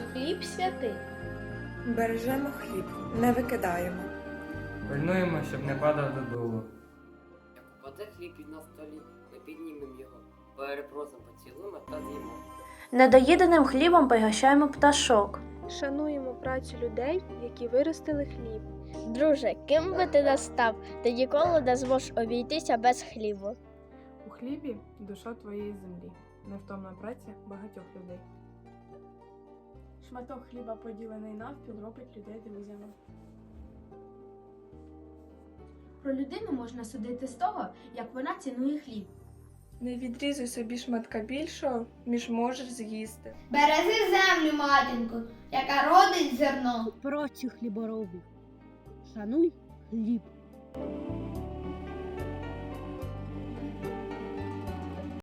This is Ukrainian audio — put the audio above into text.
хліб святий. Бережемо хліб, не викидаємо. Пильнуємо, щоб не падав додолу. Як упаде хліб від на столі, ми піднімемо його, перепросимо, поцілуємо та з'їмо. Недоїденим хлібом пригощаємо пташок. Шануємо працю людей, які виростили хліб. Друже, ким би ти не став, ти ніколи не зможеш обійтися без хлібу. У хлібі душа твоєї землі, невтомна праця багатьох людей. Шматок хліба, поділений навпіл, робить людей друзями. Про людину можна судити з того, як вона цінує хліб. Не відрізуй собі шматка більшого, ніж можеш з'їсти. Берези землю, матінку, яка родить зерно. працю хліборобів. Шануй хліб.